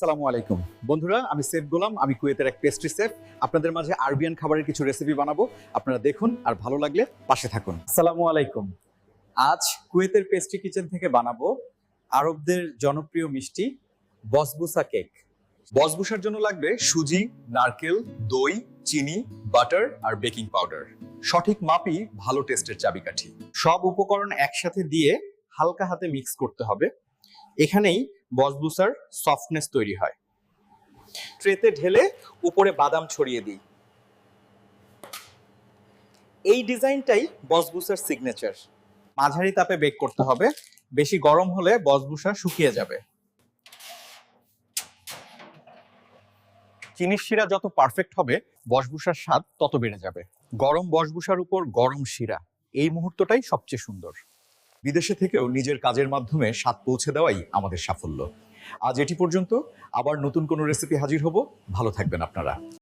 আসসালামু আলাইকুম। বন্ধুরা, আমি সেফ গোলাম, আমি কুয়েতের এক পেস্ট্রি সেফ আপনাদের মাঝে আরবিয়ান খাবারের কিছু রেসিপি বানাবো। আপনারা দেখুন আর ভালো লাগলে পাশে থাকুন। সালামু আলাইকুম। আজ কুয়েতের পেস্ট্রি কিচেন থেকে বানাবো আরবদের জনপ্রিয় মিষ্টি বসবুসা কেক বসবুসার জন্য লাগবে সুজি, নারকেল, দই, চিনি বাটার আর বেকিং পাউডার সঠিক মাপই ভালো টেস্টের চাবিকাঠি। সব উপকরণ একসাথে দিয়ে হালকা হাতে মিক্স করতে হবে। এখানেই বসবুসার সফটনেস তৈরি হয়। ট্রেতে ঢেলে উপরে বাদাম ছড়িয়ে দিই। এই ডিজাইনটাই বসবুসার সিগনেচার মাঝারি তাপে বেক করতে হবে। বেশি গরম হলে বসবুসা শুকিয়ে যাবে। চিনির শিরা যত পারফেক্ট হবে বসবুসার স্বাদ তত বেড়ে যাবে। গরম বসবুসার উপর গরম শিরা। এই মুহূর্তটাই সবচেয়ে সুন্দর। বিদেশে থেকেও নিজের কাজের মাধ্যমে স্বাদ পৌঁছে দেওয়াই আমাদের সাফল্য। আজ এটি পর্যন্ত। আবার নতুন কোনো রেসিপি হাজির হব। ভালো থাকবেন আপনারা।